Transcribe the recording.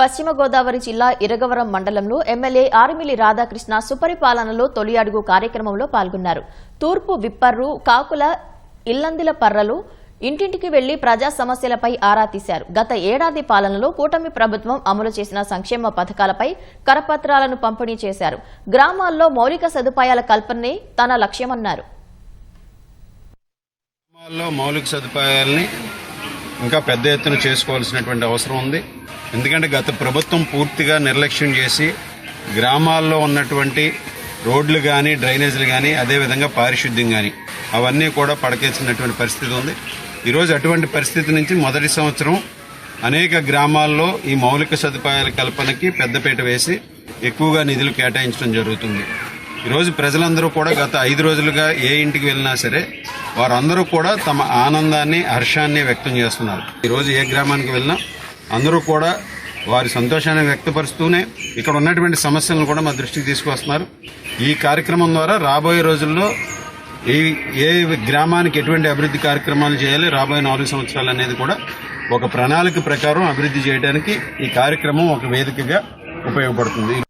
పశ్చిమ గోదావరి జిల్లా ఇరగవరం మండలంలో ఎమ్మెల్యే ఆరిమిలి రాధాకృష్ణ సుపరిపాలనలో తొలి అడుగు కార్యక్రమంలో పాల్గొన్నారు. తూర్పు విప్పర్రు కాకుల ఇల్లందిల పర్రలు ఇంటింటికి వెళ్ళి ప్రజా సమస్యలపై ఆరా తీశారు. గత ఏడాది పాలనలో కూటమి ప్రభుత్వం అమలు చేసిన సంక్షేమ పథకాలపై కరపత్రాలను పంపిణీ చేశారు. గ్రామాల్లో మౌలిక సదుపాయాల కల్పనే తన లక్ష్యమన్నారు. మౌలిక సదుపాయాలని ఇంకా పెద్ద ఎత్తున చేసుకోవాల్సినటువంటి అవసరం ఉంది. ఎందుకంటే గత ప్రభుత్వం పూర్తిగా నిర్లక్ష్యం చేసి గ్రామాల్లో ఉన్నటువంటి రోడ్లు కానీ డ్రైనేజీలు కానీ అదేవిధంగా పారిశుద్ధ్యం కానీ అవన్నీ కూడా పడకేసినటువంటి పరిస్థితి ఉంది. ఈరోజు అటువంటి పరిస్థితి నుంచి మొదటి సంవత్సరం అనేక గ్రామాల్లో ఈ మౌలిక సదుపాయాల కల్పనకి పెద్దపీట వేసి ఎక్కువగా నిధులు కేటాయించడం జరుగుతుంది. ఈరోజు ప్రజలందరూ కూడా గత ఐదు రోజులుగా ఏ ఇంటికి వెళ్ళినా సరే వారందరూ కూడా తమ ఆనందాన్ని హర్షాన్ని వ్యక్తం చేస్తున్నారు. ఈరోజు ఏ గ్రామానికి వెళ్ళినా అందరూ కూడా వారి సంతోషాన్ని వ్యక్తపరుస్తూనే ఇక్కడ ఉన్నటువంటి సమస్యలను కూడా మా దృష్టికి తీసుకొస్తున్నారు ఈ కార్యక్రమం ద్వారా రాబోయే రోజుల్లో ఈ ఏ గ్రామానికి ఎటువంటి అభివృద్ధి కార్యక్రమాలు చేయాలి రాబోయే నాలుగు సంవత్సరాలు అనేది కూడా ఒక ప్రణాళిక ప్రకారం అభివృద్ధి చేయడానికి ఈ కార్యక్రమం ఒక వేదికగా ఉపయోగపడుతుంది.